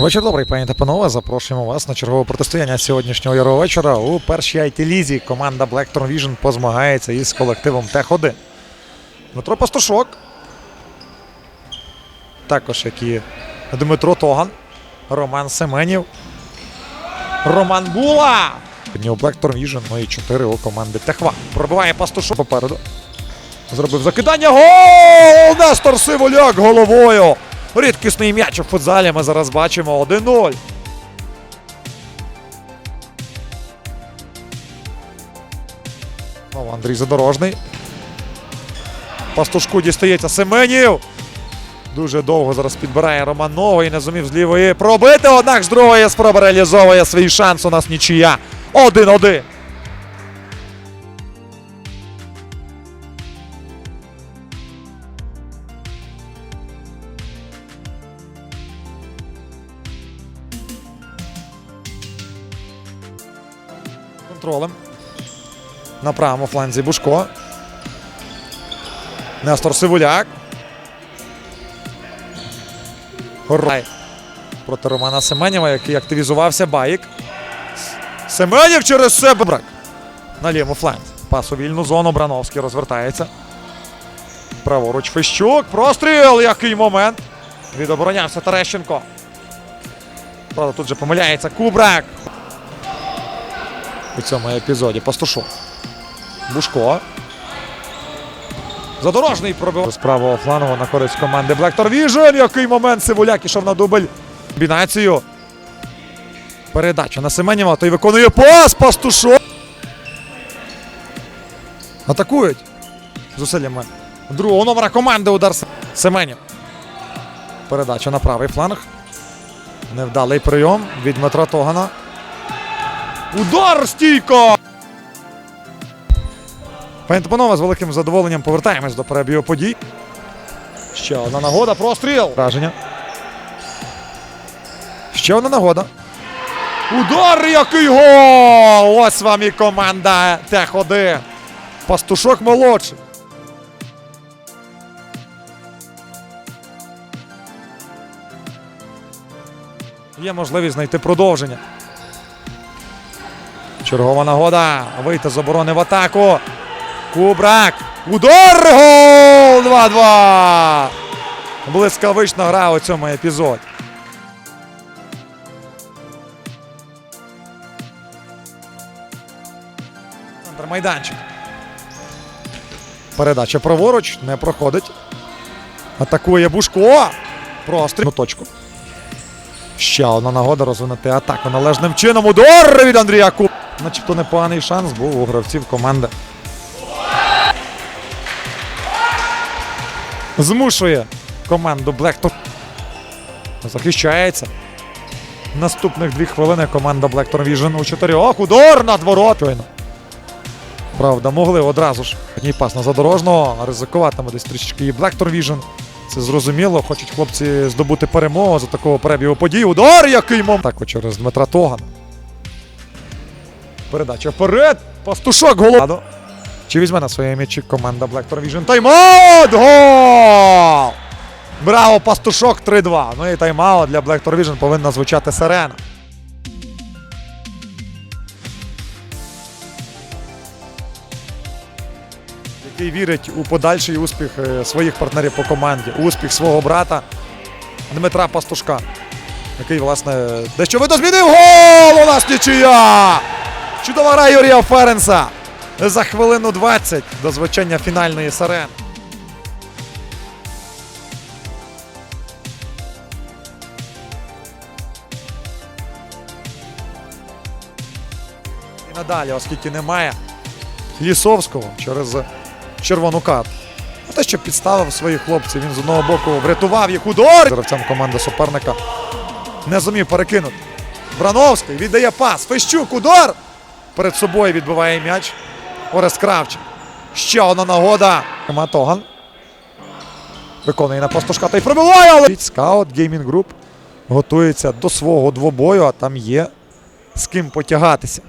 Вечір добрий, пані та панове. Запрошуємо вас на чергове протистояння сьогоднішнього ярого вечора. У першій it лізі команда Blackthorn Vision позмагається із колективом Тех-1. Дмитро Пастушок. Також як і Дмитро Тоган, Роман Семенів, Роман Була. У Blackthorn Vision, ну і 4 у команди Техва. Пробиває Пастушок попереду. Зробив закидання. Гол! Нестор Сиволяк головою. Рідкісний м'яч у футзалі ми зараз бачимо 1-0. Андрій Задорожний. Пастушку дістається Семенів. Дуже довго зараз підбирає Роман Новий. Не зумів з лівої пробити. Однак з другої спроби реалізовує свій шанс. У нас нічия. 1-1. Контролем. На правому фланзі Бушко. Нестор Сивуляк. Горай. Проти Романа Семенєва, який активізувався. Баїк. Семенів через себе. Брак. На лівому фланзі. Пас у вільну зону. Брановський розвертається. Праворуч Фещук. Простріл. Який момент. Відоборонявся Терещенко. Правда, тут же помиляється Кубрак у цьому епізоді. Пастушов. Бушко. Задорожний пробив з правого флангу на користь команди Blacktor Vision. Який момент Сивуляк ішов на дубль. Комбінацію. Передача на Семенєва. Той виконує пас. Пастушов. Атакують. Зусиллями другого номера команди удар Семенів. Передача на правий фланг. Невдалий прийом від Дмитра Тогана. Удар стійко! Пані та панове, з великим задоволенням повертаємось до перебігу подій. Ще одна нагода. Простріл. Враження. Ще одна нагода. Удар, який гол! Ось вам і команда Тех-1. Пастушок молодший. Є можливість знайти продовження. Чергова нагода. Вийти з оборони в атаку. Кубрак. Удар! Гол! 2-2. Блискавична гра у цьому епізоді. Центр майданчик. Передача праворуч. Не проходить. Атакує Бушко. Простріл. точку. Ще одна нагода розвинути атаку належним чином. Удар від Андрія Куб. Начебто непоганий шанс був у гравців команди. Змушує команду Blacktor. Захищається. Наступних дві хвилини команда Blacktor Vision у чотирьох. Удар над ворот. Щойно. Правда, могли одразу ж. Одній пас на задорожного. Ризикуватиме десь трішечки і Blacktor Vision. Це зрозуміло. Хочуть хлопці здобути перемогу за такого перебігу подій. Удар, який момент. Так, через Дмитра Тогана. Передача вперед. Пастушок голова. Чи візьме на своє м'ячі команда Blacktor Vision? Тайм-аут! Гол! Браво, пастушок 3-2. Ну і тайм-аут для Blacktor Vision повинна звучати сирена. Який вірить у подальший успіх е, своїх партнерів по команді, успіх свого брата Дмитра Пастушка, який, власне, дещо видозмінив гол! У нас нічия! Чудова гра Юрія Ференса за хвилину 20 до звучання фінальної сирени. І надалі, оскільки немає Лісовського через червону карту. Ну, Те, що підставив своїх хлопців, він з одного боку врятував їх удар. Гравцям команди суперника не зумів перекинути. Брановський віддає пас. Фещук удар. Перед собою відбиває м'яч. Орес Кравчик. Ще одна нагода. Матоган. Виконує на пастушка та й пробиває, але скаут Gaming Group готується до свого двобою, а там є з ким потягатися.